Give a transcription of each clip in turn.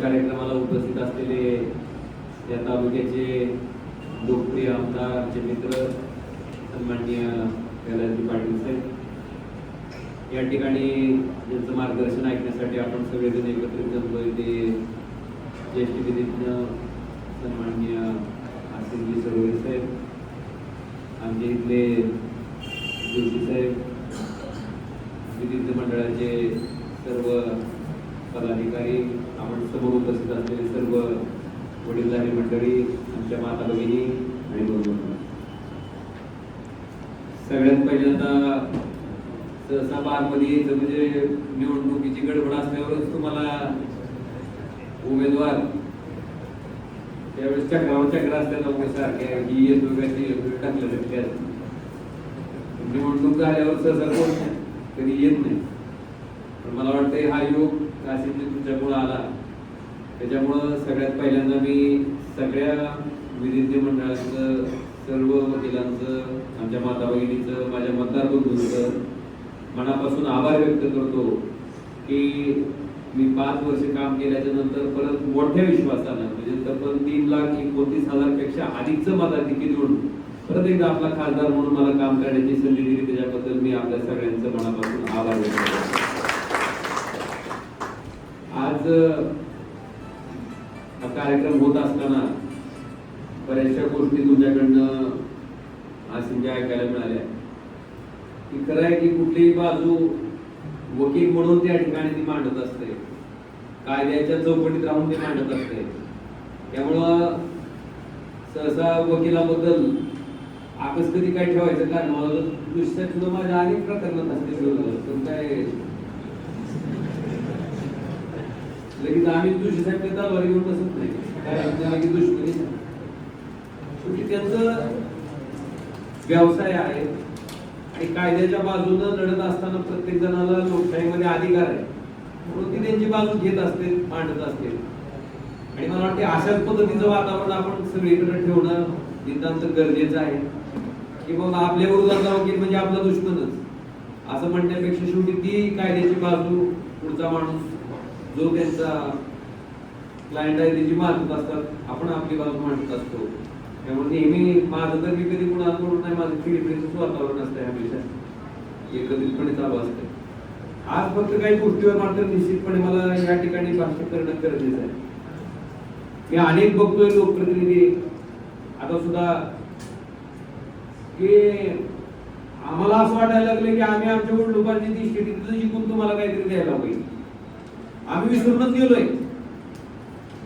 कार्यक्रमाला उपस्थित असलेले या तालुक्याचे लोकप्रिय आमदार आमचे मित्र सन्माननीय कैलासजी पाटील साहेब. या ठिकाणी त्यांचं मार्गदर्शन ऐकण्यासाठी आपण सगळेजण एकत्रित जमलोय. ते ज्येष्ठ विधिज्ञ सन्माननीय आसिफजी सरोवे साहेब आमचे इथले जोशी साहेब विविध मंडळाचे सर्व पदाधिकारी आपण समोर उपस्थित असलेले सर्व वडीलधारी मंडळी आमच्या माता भगिनी आणि बंधू सगळ्यात पहिल्यांदा सहसा बारमध्ये यायचं म्हणजे निवडणुकीची गडबड असल्यावरच तुम्हाला उमेदवार त्यावेळेस चक्रावर चक्र असतात सारख्या ही येतो का ती येतो टाकलं निवडणूक झाल्यावर सहसा कोण? कधी येत नाही. पण मला वाटतं हा योग काशीजी तुमच्यामुळं आला. त्याच्यामुळं सगळ्यात पहिल्यांदा मी सगळ्या विधिज्ञ मंडळाचं सर्व वकिलांचं आमच्या माता भगिनीचं माझ्या मतदार बंधूंचं मनापासून आभार व्यक्त करतो की मी पाच वर्ष काम केल्याच्यानंतर परत मोठ्या विश्वासानं म्हणजे तब्बल तीन लाख एकोणतीस हजारपेक्षा अधिकचं मताधिकी देऊन परत एकदा आपला खासदार म्हणून मला काम करण्याची संधी दिली. त्याच्याबद्दल मी आपल्या सगळ्यांचं मनापासून आभार व्यक्त करतो. आज हा कार्यक्रम होत असताना बऱ्याचशा गोष्टी तुमच्याकडनं आज म्हणजे ऐकायला मिळाल्या. की खरं आहे की कुठलीही बाजू वकील म्हणून त्या ठिकाणी ती मांडत असते. कायद्याच्या चौकटीत राहून ते मांडत असते. त्यामुळं सहसा वकिलाबद्दल आकस कधी काय ठेवायचं कारण मला दुसऱ्या तुझं माझ्या अनेक प्रकरणात असते. विरोधात. काय लगेच आम्ही दुसरी साहेब तलवार घेऊन बसत नाही. काय आपल्याला लगेच दुश्मनी नाही. शेवटी म्हणजे त्यांचं व्यवसाय आहे आणि कायद्याच्या बाजूनं लढत असताना प्रत्येक जणाला लोकशाहीमध्ये अधिकार आहे. म्हणून ती त्यांची बाजू घेत असते मांडत असते. आणि मला वाटते अशाच पद्धतीचं वातावरण आपण सगळीकडे ठेवणं नितांत गरजेचं आहे. की मग आपल्या विरोधातला वकील म्हणजे आपला दुश्मनच. असं म्हणण्यापेक्षा शेवटी ती कायद्याची बाजू पुढचा माणूस जो त्यांचा क्लायंट आहे त्याची मानत असतात आपण आपली बाजू मांडत असतो. त्यामुळे नेहमी माझं तर मी कधी कुणाला म्हणून नाही माझं खिळखिळीचंच वातावरण असतंय हमेशा एकत्रितपणे चालू असते. आज फक्त काही गोष्टीवर मात्र निश्चितपणे मला या ठिकाणी भाष्य करणं गरजेचं आहे. मी अनेक बघतोय लोकप्रतिनिधी. आता सुद्धा की आम्हाला असं वाटायला लागलं की आम्ही आमच्या वडिलोपांची ती स्थिती तिथं शिकून तुम्हाला काहीतरी द्यायला पाहिजे आम्ही विसरूनच गेलोय.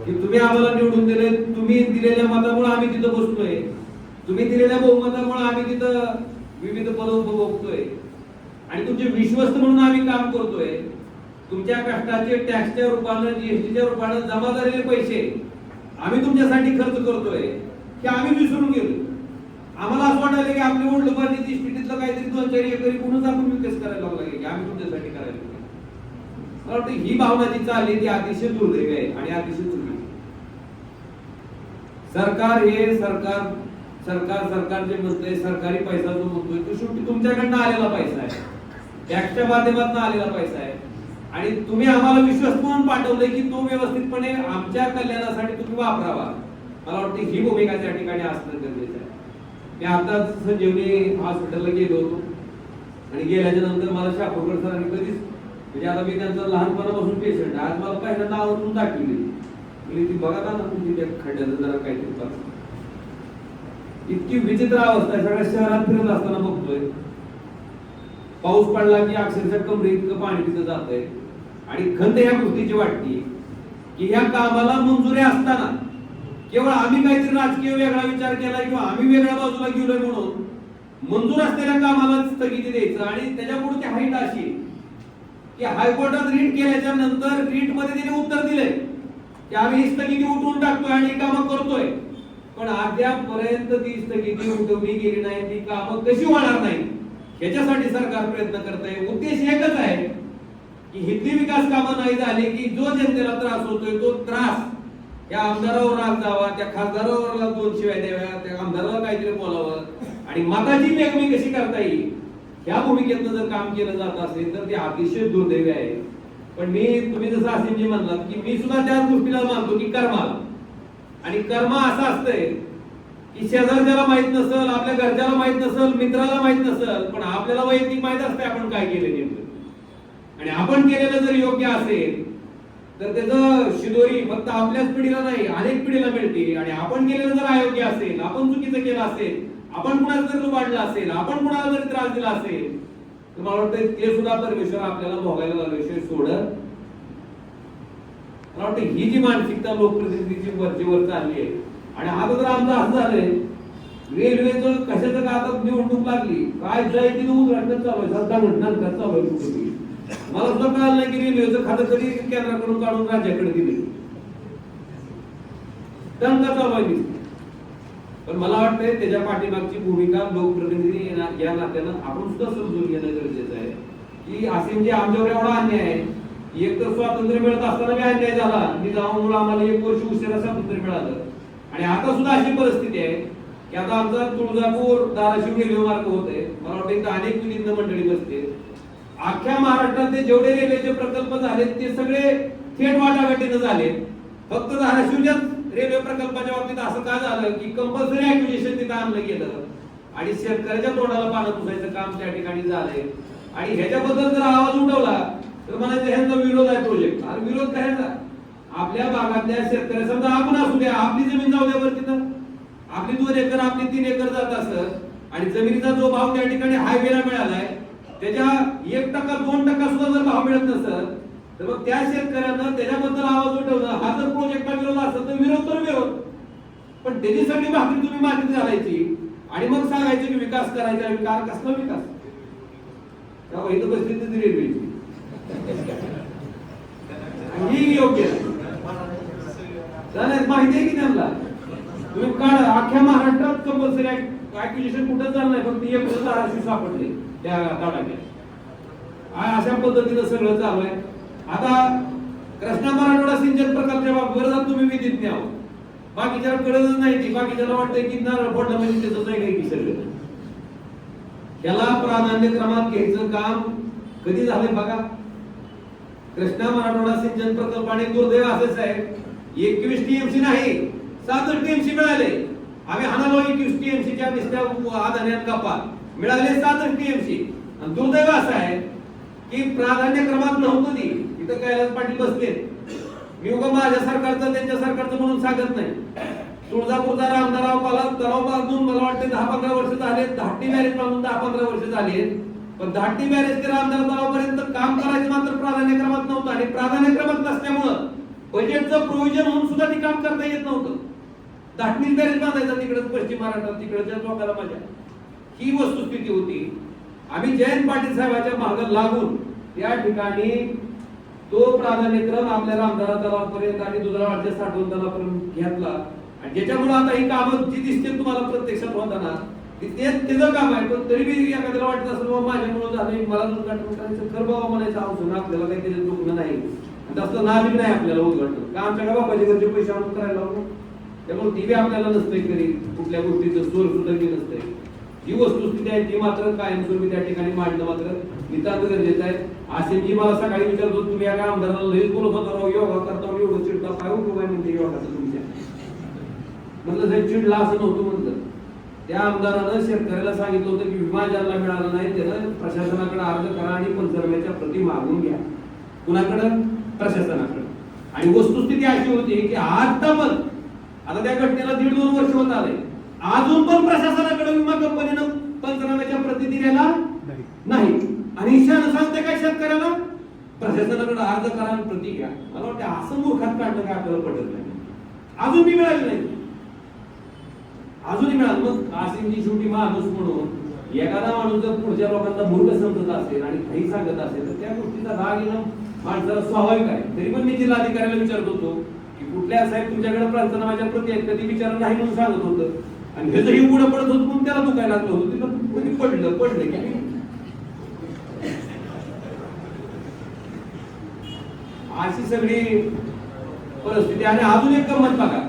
की तुम्ही आम्हाला निवडून दिले तुम्ही दिलेल्या मतामुळे आम्ही तिथं बसतोय तुम्ही दिलेल्या बहुमतामुळे आम्ही तिथं विविध पद उपभोगतोय. आणि तुमचे विश्वस्त म्हणून आम्ही काम करतोय. तुमच्या कष्टाचे टॅक्सच्या रूपानं जीएसटीच्या रूपानं जमा झालेले पैसे आम्ही तुमच्यासाठी खर्च करतोय. की आम्ही विसरून गेलो. आम्हाला असं वाटायला की आपली ओढ लोकांनी स्थितीतलं काहीतरी दोन चार एकरी कोणच आपण विकास करायला लागला की आम्ही तुमच्यासाठी करायला मला वाटतं ही भावना जी चालली ती अतिशय दुर्दैव आहे आणि अतिशय चुकी सरकार हे सरकार सरकार सरकार जे म्हणतंय सरकारी पैसा जो म्हणतोय तो शेवटी तुमच्याकडनं आलेला पैसा आहे. टॅक्सच्या माध्यमातून आलेला पैसा आहे. आणि तुम्ही आम्हाला विश्वास म्हणून पाठवलंय की तो व्यवस्थितपणे आमच्या कल्याणासाठी तुम्ही वापरावा. मला वाटतं ही भूमिका त्या ठिकाणी असणं गरजेचं आहे. मी आता संजीवनी हॉस्पिटलला गेलो होतो. आणि गेल्याच्यानंतर मला शापूरकर सरांनी कधीच म्हणजे आता मी त्यांचा लहानपणापासून पेशंट आज मला पहिल्यांदा आवरून दाखवली म्हणजे ती बघा ना तुमची त्या खड्ड्याचं जरा काहीतरी पास इतकी विचित्र अवस्था आहे. सगळ्या शहरात फिरत असताना बघतोय. पाऊस पडला की अक्षरशः कमरे इतकं पाणी तिथं जातंय. आणि खंत ह्या गोष्टीची वाटती की ह्या कामाला मंजुरी असताना केवळ आम्ही काहीतरी राजकीय वेगळा विचार केला किंवा आम्ही वेगळ्या बाजूला गेलोय म्हणून मंजूर असलेल्या कामाला स्थगिती द्यायचं आणि त्याच्यापुढे ती हाईट अशी की हायकोर्टात रीट केल्याच्यानंतर रीटमध्ये त्याने उत्तर दिले की आम्ही ही स्थगिती उठवून टाकतोय आणि ही कामं करतोय. पण अद्यापपर्यंत ती स्थगिती उठवली गेली नाही ती कामं कशी होणार नाही ह्याच्यासाठी सरकार प्रयत्न करत आहे उद्देश एकच आहे की हिंदी विकास कामं नाही झाली की जो जनतेला त्रास होतोय तो त्रास. त्या आमदारावर राग जावा त्या खासदारावर दोन शिवाय द्याव्या त्या आमदाराला काहीतरी बोलावं. आणि मताची बेगमी कशी करता येईल? या भूमिकेतनं जर काम केलं जात असेल तर ते अतिशय दुर्दैवी आहे. पण मी तुम्ही जसं असिमजी म्हणलात की मी सुद्धा त्याच गोष्टीला मानतो की कर्मा आणि कर्म असं असतंय की शेजारच्याला माहीत नसल आपल्या घरच्याला माहीत नसल मित्राला माहीत नसल पण आपल्याला वैयक्तिक माहीत असते आपण काय केलं नेमकं. आणि आपण केलेलं जर योग्य असेल तर त्याचं शिदोरी फक्त आपल्याच पिढीला नाही अनेक पिढीला मिळते. आणि आपण केलेलं जर अयोग्य असेल आपण चुकीचं केलं असेल आपण कुणाला जर वाढलं असेल आपण कुणाला जरी त्रास दिला असेल तर मला वाटतं ते सुद्धा परमेश्वर आपल्याला भोगायला परमेश्वर सोडत मला वाटतं ही जी मानसिकता लोकप्रतिनिधीची वरची वर चालली आहे. आणि आता जर आमचं असं झालंय रेल्वेचं कशाचं का आता निवडणूक लागली काय जय की उद्घाटन चालू आहे. सध्या म्हणणार का चालू आहे कुठे मला सुद्धा कळालं नाही की रेल्वेचं खातं कधी केंद्राकडून काढून राज्याकडे दिले दंगा चालू आहे पण मला वाटतंय त्याच्या पाठीमागची भूमिका लोकप्रतिनिधी या- नात्यानं आपण सुद्धा समजून घेणं गरजेचं आहे. की असे म्हणजे आमच्यावर एवढा अन्याय आहे. एक तर स्वातंत्र्य मिळत असताना मी अन्याय झाला. मी जाऊन आम्हाला एक वर्ष उशिरा स्वातंत्र्य मिळालं. आणि आता सुद्धा अशी परिस्थिती आहे की आता आमचा तुळजापूर धाराशिव रेल्वे मार्ग होत आहे मला वाटतं इथं अनेक विनिंद मंडळी बसते. अख्ख्या महाराष्ट्रातले जेवढे रेल्वेचे प्रकल्प झाले ते सगळे थेट वाटाघाटीनं झाले फक्त धाराशिवच्याच रेल्वे प्रकल्पाच्या बाबतीत असं का झालं की कंपल्सरी ऍक्युजेशन तिथं आणलं गेलं? आणि शेतकऱ्याच्या तोंडाला पानं पुसायचं काम त्या ठिकाणी झालंय. आणि ह्याच्याबद्दल जर आवाज उठवला तर म्हणायचं ह्यांचा विरोध आहे प्रोजेक्ट आणि विरोध करायचा आपल्या भागातल्या शेतकऱ्या समजा आपण असू द्या आपली जमीन जाऊ द्या बरं तिथं. आपली दोन एकर आपली तीन एकर जात असत आणि जमिनीचा जो भाव त्या ठिकाणी हायवेला मिळालाय त्याच्या एक टक्का दोन टक्का सुद्धा जर भाव मिळत नसत तर मग त्या शेतकऱ्यानं त्याच्याबद्दल आवाज उठवला. हा जर प्रोजेक्टला विरोध असेल तर विरोध तर विरोध. पण त्याची सगळी भाकरी तुम्ही मागणी घालायची आणि मग सांगायचं की विकास करायचा विकास कसला विकास? त्या इथं बसली रेल्वेची आणि ही योग्य. आहे. चालेल, माहिती आहे की त्यांना? तुम्ही काढा. अख्ख्या महाराष्ट्रात कंपल्सरी ऍक्विजिशन कुठं झालं नाही फक्त एक सापडले. त्या दाडाने अशा पद्धतीनं सगळं चालू आहे आता कृष्णा मराठवाडा सिंचन प्रकल्पाच्या बाबतीवर तुम्ही विधिज्ञ आहोत बाकीच्याला कळतच नाही ती. बाकीच्याला वाटतंय की नारळ फोडलं म्हणजे त्याचं नाही काही सगळं त्याला प्राधान्य क्रमात घ्यायचं काम कधी झालंय बघा? कृष्णा मराठवाडा सिंचन प्रकल्प आणि दुर्दैव असेच आहे. एकवीस टीएमसी नाही सातच टीएमसी मिळाले. आम्ही हाणालो एकवीस टीएमसीच्या नुसत्या आधान्यात कपात. मिळाले सातच टीएमसी. आणि दुर्दैव असं आहे की प्राधान्य क्रमात नव्हतं ती. इथं कैलास पाटील बसले. मी उगा माझ्या सरकारचं त्यांच्या सरकारचं म्हणून सांगत नाही. तुळजापूरचा रामदाराव पाला तलाव बांधून मला वाटते दहा पंधरा वर्ष झाले. धाटी मॅरेज बांधून दहा पंधरा वर्ष झाले. पण धाटी मॅरेज ते रामदार तलावापर्यंत काम करायचं मात्र प्राधान्य क्रमात नव्हतं आणि प्राधान्य क्रमात नसल्यामुळं बजेटचं प्रोव्हिजन होऊन सुद्धा ते काम करता येत नव्हतं. धाटणी मॅरेज बांधायचा तिकडं पश्चिम महाराष्ट्रात तिकडच्या लोकांना माझ्या ही वस्तुस्थिती होती. आम्ही जयंत पाटील साहेबाच्या मागं लागून या ठिकाणी तो प्राधान्यक्रम आपल्याला रामदारा तलावापर्यंत आणि दुधाळाच्या साठवण तलावापर्यंत घेतला. आणि ज्याच्यामुळे आता ही कामं जी दिसते तुम्हाला प्रत्यक्षात होताना तेच त्याचं काम आहे पण तरी बी एखाद्याला वाटत असेल बाबा माझ्यामुळे झालं मला उद्घाटन करायचं खरं बाबा म्हणायचं आवश्यक आपल्याला काही त्याच्यात दुखणं नाही. आणि तसलं नाविक नाही आपल्याला उद्घाटन का आमच्या बाबाचे घरचे पैसे आणून करायला लागलो त्यामुळे ती बी आपल्याला नसतंय करी कुठल्या गोष्टीचं सोर सुद्धा की नसतंय. जी वस्तुस्थिती आहे ती मात्र कायमस्वरूपी त्या ठिकाणी मांडणं मात्र नितांत गरजेचं आहे. असेल मला सकाळी विचारतो तुम्ही या आमदाराला लईच बोलत होता राव योगा करता एवढं चिडता काय उपयोग आहे म्हणते योगाचं तुमच्या? म्हटलं साहेब चिडला असं नव्हतं म्हणलं. त्या आमदारानं शेतकऱ्याला सांगितलं होतं की विमा ज्यांना मिळाला नाही त्यानं प्रशासनाकडे अर्ज करा आणि पंचरव्याच्या प्रती मागून घ्या. कुणाकडं? प्रशासनाकडे. आणि वस्तुस्थिती अशी होती की आता पण आता त्या घटनेला दीड दोन वर्ष होत आले. अजून पण प्रशासनाकडे विमा कंपनीनं पंचनाम्याच्या प्रती दिलेला नाही. आणि ईशान सांगते काय शेतकऱ्याला प्रशासनाकडे अर्ज करा प्रती घ्या मला वाटतं असं मूर्खात काढणं काय आपल्याला पटत नाही. अजून मी मिळाली नाही. अजूनही मिळाल. मग आसिमची शेवटी माणूस म्हणून एखादा माणूस जर पुढच्या लोकांना मूर्ख समजत असेल आणि काही सांगत असेल तर त्या गोष्टीचा राग येणं माणसाला स्वाभाविक आहे. तरी पण मी जिल्हाधिकाऱ्याला विचारत होतो की कुठल्या साहेब तुमच्याकडे पंचनामाच्या प्रती आहेत कधी विचार नाही म्हणून सांगत होतं. आणि हे जरी उघडं पडत होतं म्हणून त्याला दुखायला लागलं होतं. तिला कधी पडलं पडलं की अशी सगळी परिस्थिती. आणि अजून एक गंमत बघा.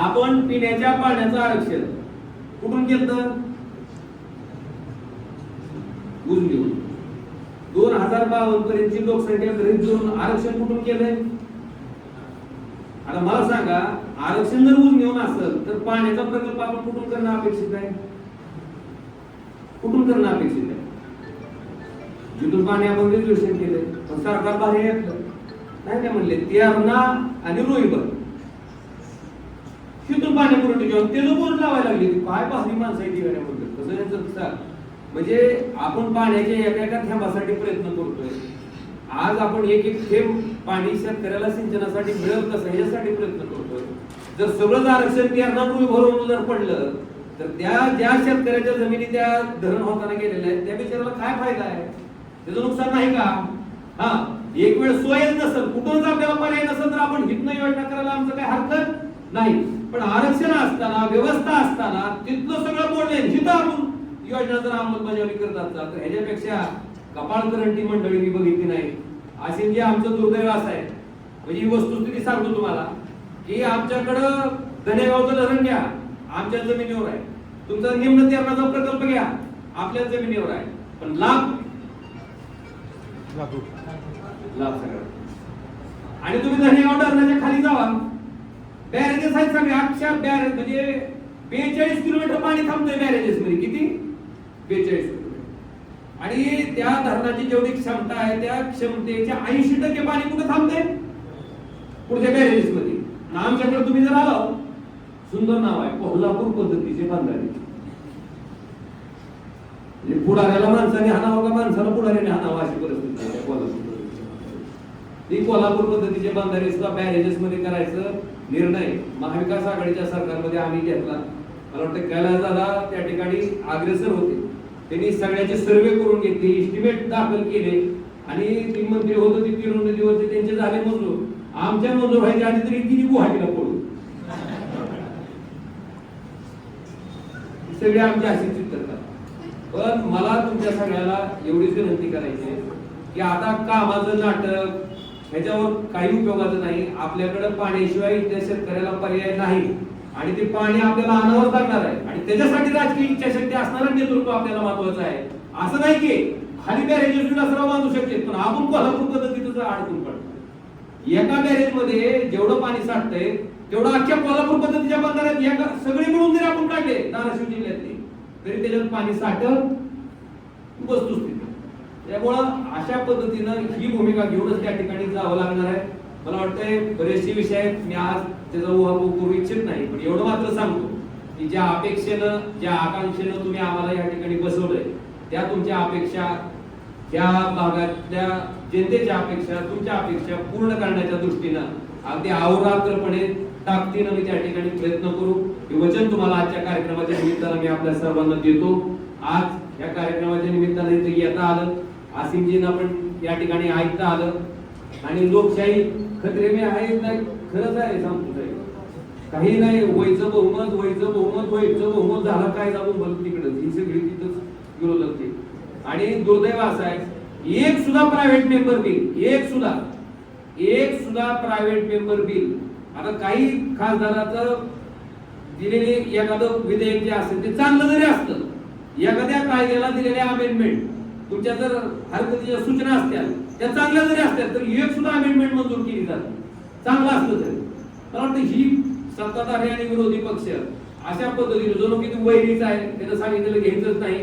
आपण पिण्याच्या पाण्याचं आरक्षण कुठून केलं ऊस घेऊन. दोन हजार बावन्न पर्यंतची लोकसंख्या गृहित धरून आरक्षण कुठून केलंय? आता मला सांगा आरक्षण जर ऊस नेऊन असेल तर पाण्याचा प्रकल्प आपण कुठून करणं अपेक्षित आहे? कुठून करणं अपेक्षित आहे? जिथून पाणी आपण रिझर्वेशन केलंय पण सरकार बाहेर येतलं. नाही काय म्हणले तेरणा आणि रोईबर तिथून पाणी पुरवठा घेऊन ते जो बोर्ड लावायला लागले. काय भारी माणसं आहे ती कसं त्यांचं म्हणजे आपण पाण्याच्या एका एका थेंबासाठी प्रयत्न करतोय. आज आपण एक एक थेंब पाणी शेतकऱ्याला सिंचनासाठी मिळेल कसं? ह्याच्यासाठी प्रयत्न करतोय. जर सगळंच आरक्षण तेरणा भरून जर पडलं तर त्या ज्या शेतकऱ्याच्या जमिनी त्या धरण होताना गेलेल्या आहेत त्या बिचाराला काय फायदा आहे? त्याचं नुकसान नाही का? हा एक वेळ सोयच नसेल कुठूनच आपल्याला पर्याय नसेल तर आपण हितन योजना करायला आमचं काही हरकत नाही. पण आरक्षण असताना व्यवस्था असताना तिथलं सगळं बोलणे जिथं आपण योजना जर अंमलबजावणी करत असतात तर ह्याच्यापेक्षा कपाळ करंटी मंडळी मी बघितली नाही. असे जे आमचं दुर्दैव असं आहे म्हणजे ही वस्तुस्थिती सांगतो तुम्हाला की आमच्याकडं धनेगावचं धरण घ्या आमच्या जमिनीवर आहे. तुमचा निम्न तेरणाचा प्रकल्प घ्या आपल्या जमिनीवर आहे. पण लाभ? लाभ. सगळा. आणि तुम्ही धनेगाव धरणाच्या खाली जावा. बॅरेजेस आहेत सगळे अक्षर बॅरेज म्हणजे बेचाळीस किलोमीटर पाणी थांबतंय बॅरेजेस मध्ये किती? बेचाळीस. आणि त्या धरणाची जेवढी क्षमता आहे त्या क्षमतेच्या ऐंशी टक्के पाणी कुठे थांबते पुढच्या बॅरेजेस मध्ये. आमच्याकडे तुम्ही जर आलो सुंदर नाव आहे कोल्हापूर पद्धतीचे बांधारे म्हणजे पुढाऱ्याला माणसाने हाणावं का माणसाला पुढाऱ्याने हाणावं अशी परिस्थिती आहे कोल्हापूर ती कोल्हापूर पद्धतीचे बांधारे सुद्धा बॅरेजेस मध्ये करायचं निर्णय महाविकास आघाडीच्या सरकारमध्ये आम्ही घेतला. मला वाटतं कैलास दादा त्या ठिकाणी अग्रेसर होते. त्यांनी सगळ्याचे सर्वे करून घेतले इस्टिमेट दाखल केले. आणि ती मंत्री होत होती किरण त्यांचे झाले मंजूर आमच्या मंजूर व्हायच्या आधी तरी किती गुवाहाटीला पडू सगळे आमच्या असे करतात. पण मला तुमच्या सगळ्याला एवढीच विनंती करायची आहे की आता कामाचं नाटक ह्याच्यावर काही उपयोगाचं नाही. आपल्याकडे पाण्याशिवाय इथल्या शेतकऱ्याला पर्याय नाही. आणि ते पाणी आपल्याला आणावंच लागणार आहे. त्याच्यासाठी राजकीय इच्छाशक्ती असणारं नेतृत्व आपल्याला महत्वाचं आहे. असं नाही की खाली बॅरेजेस सर्व बांधू शकते पण आपण कोल्हापूर पद्धतीचं अडकून पडतो एका बॅरेजमध्ये जेवढं पाणी साठतंय तेवढं अख्ख्या कोल्हापूर पद्धतीच्या बंधाऱ्यात एका सगळे मिळून जरी आपण काढले धाराशिव जिल्ह्यातले तरी त्याच्यात पाणी साठत वस्तुस्थिती. त्यामुळं अशा पद्धतीनं ही भूमिका घेऊनच त्या ठिकाणी जावं लागणार आहे. मला वाटतंय बरेचसे विषय आहेत मी आज त्याचा उहापोह करू इच्छित नाही पण एवढं मात्र सांगतो. की ज्या अपेक्षेनं ज्या आकांक्षेनं तुम्ही आम्हाला या ठिकाणी बसवलंय त्या तुमच्या अपेक्षा त्या भागातल्या जनतेच्या अपेक्षा तुमच्या अपेक्षा पूर्ण करण्याच्या दृष्टीनं अगदी अहोरात्रपणे ताकदीनं मी त्या ठिकाणी प्रयत्न करू. हे वचन तुम्हाला आजच्या कार्यक्रमाच्या निमित्तानं मी आपल्या सर्वांना देतो. आज या कार्यक्रमाच्या निमित्तानं इथे येता आलं. आसिमजींना पण या ठिकाणी ऐकता आलं. आणि लोकशाही खत्रे मी आहे खरंच आहे सांगतो काही नाही वयचं बहुमत वयचं बहुमत वयचं बहुमत झालं काय जाऊन बघ तिकडं? ही सगळी तिथंच विरोधक ते. आणि दुर्दैव असं आहे एक सुद्धा प्रायव्हेट मेंबर बिल एक सुद्धा एक सुद्धा प्रायव्हेट मेंबर बिल आता काही खासदाराचं दिलेले एखादं विधेयक जे असेल ते चांगलं जरी असतं एखाद्या कायद्याला दिलेल्या अमेंडमेंट तुमच्या जर हरकतीच्या सूचना असत्या त्या चांगल्या जरी असत्या तर एक सुद्धा अमेंडमेंट मंजूर केली जाते. चांगलं असलं तरी. मला वाटतं ही सत्ताधारी आणि विरोधी पक्ष. अशा पद्धतीने जो किती वैरीच आहे त्यानं सांगितलेलं घ्यायचंच नाही.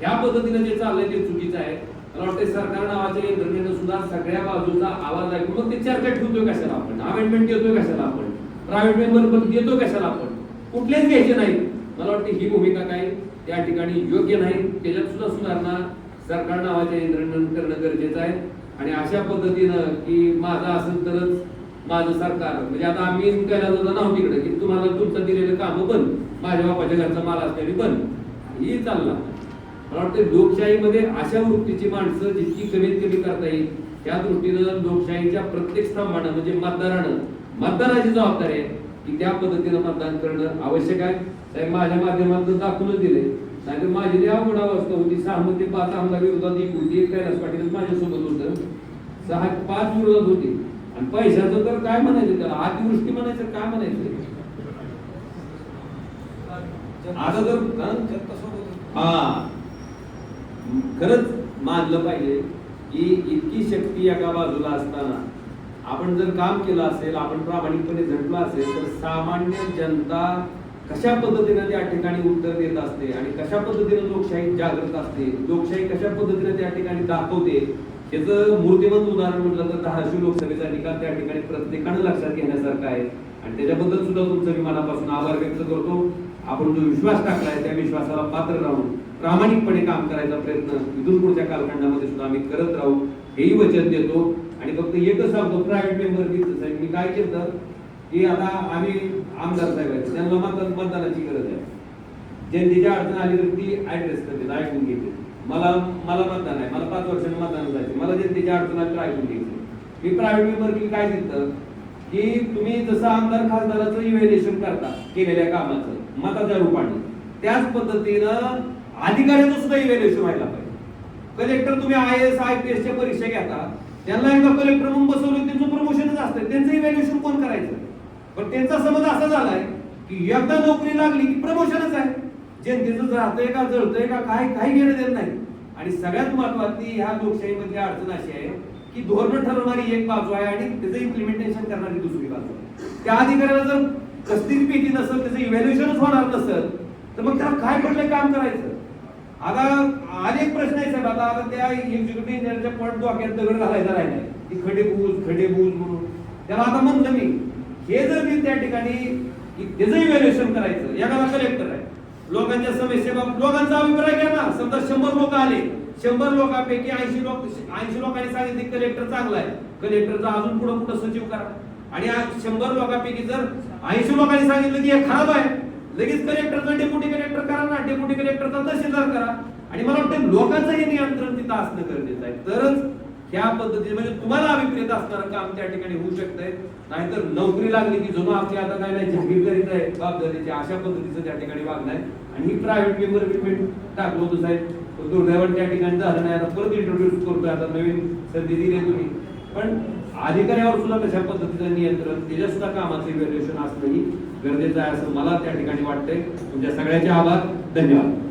ह्या पद्धतीनं जे चाललंय ते चुकीचं आहे. मला वाटतं सरकार नावाच्या यंत्रणेनं सुद्धा सगळ्या बाजूचा आवाज ऐकून मग ते चर्चा ठेवतोय कशाला आपण? अमेंडमेंट देतोय कशाला आपण? प्रायव्हेट मेंबर पण देतो कशाला आपण? कुठलेच घ्यायचे नाही. मला वाटतं ही भूमिका काय? त्या ठिकाणी योग्य नाही. त्याच्यात सुद्धा सुधारणा सरकार नावाच्या यंत्रणेनं करणं गरजेचं आहे. आणि अशा पद्धतीनं की माझा असेल तरच माझं सरकार. म्हणजे आता आम्ही करायला जातो नाव तिकडे की तुम्हाला तुमचं दिलेलं काम बंद. माझ्या बापाच्या घरचा माल असलेली बंद. ही चालला. मला वाटतं लोकशाहीमध्ये अशा वृत्तीची माणसं जितकी कमीत कमी करता येईल त्या दृष्टीनं लोकशाहीच्या प्रत्येक स्तंभानं म्हणजे मतदारानं मतदानाची जबाबदारी आहे की त्या पद्धतीनं मतदान करणं आवश्यक आहे. साहेब माझ्या माध्यमातून दाखवूनच दिले. नाहीतर माझी लई अवघड अवस्था होती. सहा मध्ये पाच आमदार विरोधात एक होती एक कैलास पाटील माझ्यासोबत होतं. सहा पाच विरोधात होती. आणि पैशाचं तर काय म्हणायचं त्याला? अतिवृष्टी म्हणायचं काय म्हणायचं? आता हा? हा. खरंच मानलं पाहिजे की इतकी शक्ती एका बाजूला असताना आपण जर काम केलं असेल आपण प्रामाणिकपणे झटलो असेल तर सामान्य जनता कशा पद्धतीने त्या ठिकाणी उत्तर देत असते आणि कशा पद्धतीने लोकशाही जागृत असते? लोकशाही कशा पद्धतीने त्या ठिकाणी दाखवते? याचं मूर्तिमंत उदाहरण म्हटलं तर धाराशिव लोकसभेचा निकाल त्या ठिकाणी प्रत्येकानं लक्षात घेण्यासारखं आहे. आणि त्याच्याबद्दल सुद्धा तुमचं मी मनापासून आभार व्यक्त करतो. आपण जो विश्वास टाकलाय त्या विश्वासाला पात्र राहून प्रामाणिकपणे काम करायचा प्रयत्न इथून पुढच्या कालखंडामध्ये सुद्धा आम्ही करत राहू. हेही वचन देतो. आणि फक्त एकच सांगतो प्रायव्हेट मेंबर साहेब मी काय केलं? की आता आम्ही आमदार साहेब आहेत. त्यांना मतदानाची गरज आहे. जनतेची अडचण आली तर ती ऍड्रेस करते ऐकून घेते मला मला मतदान आहे मला पाच वर्षांनी मतदान जायचं मला जनतेची अडचण आली तर ऐकून घ्यायचे मी प्रायव्हेट मेंबर की काय दिलं? की तुम्ही जसं आमदार खासदाराचं इव्हॅल्युएशन करता केलेल्या कामाचं मताच्या रूपाने त्याच पद्धतीनं अधिकाऱ्याचं सुद्धा इव्हॅल्युएशन व्हायला पाहिजे. कलेक्टर तुम्ही आय एस आय पी एसच्या परीक्षा घेता त्यांना एकदा कलेक्टर म्हणून बसवलं त्यांचं प्रमोशनच असतं त्यांचं इव्हॅल्युएशन कोण करायचं? पण त्यांचा समज असा झालाय की एकदा नोकरी लागली की प्रमोशनच आहे. जनतेचं राहतंय का जळतंय का काय काही घेणं देत नाही. आणि सगळ्यात महत्वाची ह्या लोकशाहीमधली अडचण अशी आहे की धोरण ठरवणारी एक बाजू आहे आणि त्याचं इम्प्लिमेंटेशन करणारी दुसरी बाजू आहे. त्या अधिकाऱ्याला जर कसलीच भीती नसेल त्याचं इव्हॅल्युएशनच होणार नसेल तर मग त्याला काय पडलं काम करायचं? आता अनेक प्रश्न आहे साहेब. आता आता त्या एक्झिक्युटिव्ह इंजिनियरच्या पॉईंट डोक्यात दगड घालायचा राहिला की खडे बूज खडे बूज म्हणून. त्याला आता म्हणलं मी हे जर मी त्या ठिकाणी त्याचं इव्हॅल्युएशन करायचं एखादा कलेक्टर आहे लोकांच्या समस्या लोकांचा अभिप्राय घ्या ना. समजा शंभर लोक आले. शंभर लोकांपैकी ऐंशी लोक ऐंशी लोकांनी सांगितले कलेक्टर चांगला आहे. कलेक्टरचा अजून पुढे पुढे सचिव करा. आणि आज शंभर लोकांपैकी जर ऐंशी लोकांनी सांगितलं की हे खराब आहे लगेच कलेक्टरचा डेप्युटी कलेक्टर करा ना. डेप्युटी कलेक्टरचा तहसीलदार करा. आणि मला वाटतं लोकांचं हे नियंत्रण तिथं असणं गरजेचं आहे. तरच ह्या पद्धतीने म्हणजे तुम्हाला अभिप्रेत असणारं काम त्या ठिकाणी होऊ शकतंय. नाहीतर नोकरी लागली की जणू आपली आता काय नाही जाहीर करीत आहे. जबाबदारीची अशा पद्धतीचं त्या ठिकाणी वागणं आहे. आणि ही प्रायव्हेट मेंबर अग्रीमेंट टाकलो होतो साहेब. पण त्या ठिकाणी झालं नाही. आता परत इंट्रोड्यूस करतोय आता नवीन संधी दिली तुम्ही. पण अधिकाऱ्यावर सुद्धा कशा पद्धतीचं नियंत्रण त्याच्या सुद्धा कामाचं इव्हॅल्युएशन असणं ही गरजेचं आहे असं मला त्या ठिकाणी वाटतंय. तुमच्या सगळ्याचे आभार. धन्यवाद.